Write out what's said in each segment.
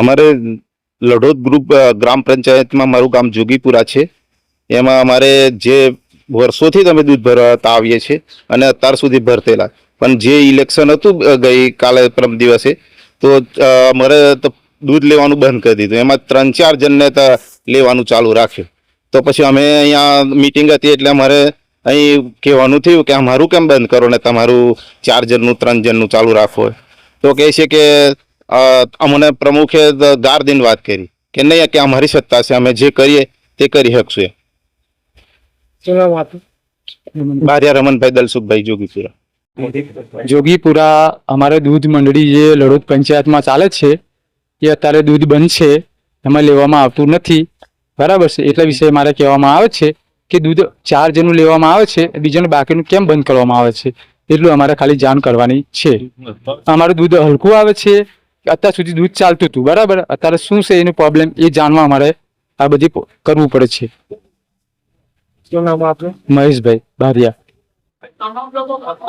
અમારે લઢોદ ગ્રુપ ગ્રામ પંચાયતમાં મારું ગામ જોગીપુરા છે. એમાં અમારે જે વર્ષોથી તમે દૂધ ભરતા આવીએ છીએ અને અત્યાર સુધી ભરતેલા. પણ જે ઇલેક્શન હતું ગઈ કાલે પરમ દિવસે, તો અમારે તો દૂધ લેવાનું બંધ કરી દીધું. એમાં ત્રણ ચાર જણને લેવાનું ચાલુ રાખ્યું. તો પછી અમે અહીંયા મીટિંગ હતી એટલે અમારે અહીં કહેવાનું થયું કે અમારું કેમ બંધ કરો ને તમારું ચાર જણનું, ત્રણ જણનું ચાલુ રાખો. તો કહે છે કે અમને પ્રમુખે ગાર દિન વાત કરી કે નહીં કે અમારી સત્તા છે અમે જે કરીએ તે કરી શકશું એમ. બારિયા રમણભાઈ દલસુખભાઈ જોગીપુરા. જોગીપુરા અમારે દૂધ મંડળી જે લડોદ પંચાયતમાં ચાલે છે એ અત્યારે દૂધ બંધ છે એમાં લેવામાં આવતું નથી. બરાબર છે એટલા વિશે મારે કહેવામાં આવે છે કે દૂધ ચાર જણનું લેવામાં આવે છે બીજાનું બાકીનું કેમ બંધ કરવામાં આવે છે એટલું અમારે ખાલી જાણ કરવાની છે. અમારું દૂધ હલકું આવે છે અત્યાર સુધી દૂધ ચાલતું હતું બરાબર? અત્યારે શું છે એનું પ્રોબ્લેમ એ જાણવા અમારે આ બધી કરવું પડે છે. શું નામ આપનું? મહેશભાઈ બારિયા.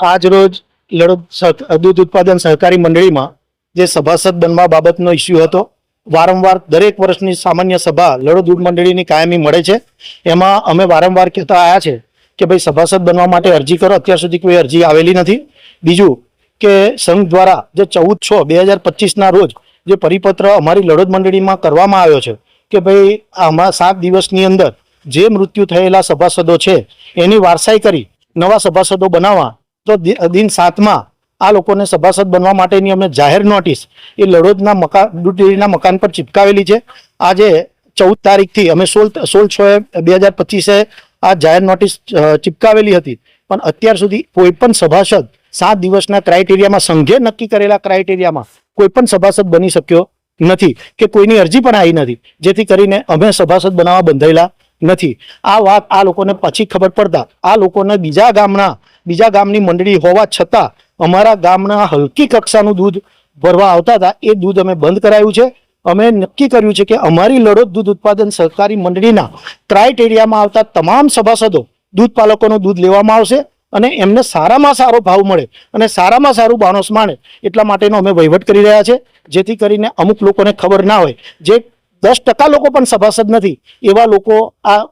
આજ રોજ લડોદ સહ- દૂધ ઉત્પાદન સહકારી મંડળીમાં જે સભાસદ બનવા બાબતનો ઇસ્યુ હતો વારંવાર દરેક વર્ષની સામાન્ય સભા લડો દૂધ મંડળીની કાયમી મળે છે. એમાં અમે વારંવાર કહેતા આવ્યા છે કે ભાઈ સભાસદ બનવા માટે અરજી કરો અત્યાર સુધી કોઈ અરજી આવેલી નથી. બીજું કે સંઘ દ્વારા જે ચૌદ છ બે હજાર પચીસના રોજ જે પરિપત્ર અમારી લડત મંડળીમાં કરવામાં આવ્યો છે કે ભાઈ આમાં સાત દિવસની અંદર જે મૃત્યુ થયેલા સભાસદો છે એની વારસાઈ કરી નવા સભાસદો બનાવવા, તો દિન સાતમાં આ લોકોને સભાસદ બનવા માટેની અમે જાહેર નોટિસ એ લડોદના મકાન ડેરીના મકાન પર ચિપકાવેલી છે. આજે ચૌદ તારીખથી અમે સોળ સોળ છ બે હજાર પચીસે આ જાહેર નોટિસ ચિપકાવેલી હતી. પણ અત્યાર સુધી કોઈ પણ સભાસદ સાત દિવસના ક્રાઇટેરિયામાં સંઘે નક્કી કરેલા ક્રાઇટેરિયામાં કોઈ પણ સભાસદ બની શક્યો નથી કે કોઈની અરજી પણ આવી નથી. જેથી કરીને અમે સભાસદ બનાવવા બંધાયેલા નથી. આ વાત આ લોકોને પછી ખબર પડતા આ લોકોને બીજા ગામના, બીજા ગામની મંડળી હોવા છતાં અમારા ગામના હલકી કક્ષાનું દૂધ ભરવા આવતા હતા. એ દૂધ અમે બંધ કરાયું છે. અમે નક્કી કર્યું છે કે અમારી લડોદ દૂધ ઉત્પાદન સહકારી મંડળીના ક્રાઇટેરિયામાં આવતા તમામ સભાસદો દૂધ પાલકોનું દૂધ લેવામાં આવશે. અને એમને સારામાં સારો ભાવ મળે અને સારામાં સારું બાણસ માણે એટલા માટેનો અમે વહીવટ કરી રહ્યા છે. જેથી કરીને અમુક લોકોને ખબર ના હોય. જે દસ ટકા લોકો પણ સભાસદ નથી એવા લોકો આ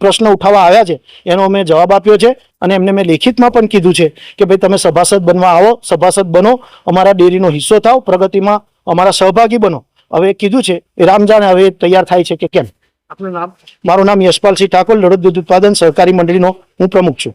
પ્રશ્ન ઉઠાવવા આવ્યા છે. એનો અમે જવાબ આપ્યો છે અને એમને મેં લેખિતમાં પણ કીધું છે કે ભાઈ તમે સભાસદ બનવા આવો સભાસદ બનો અમારા ડેરીનો હિસ્સો થાવ પ્રગતિમાં અમારા સહભાગી બનો. હવે કીધું છે એ રામજાને હવે તૈયાર થાય છે કે કેમ? આપનું નામ? મારું નામ યશપાલસિંહ ઠાકોર લડત દૂધ ઉત્પાદન સહકારી મંડળીનો હું પ્રમુખ છું.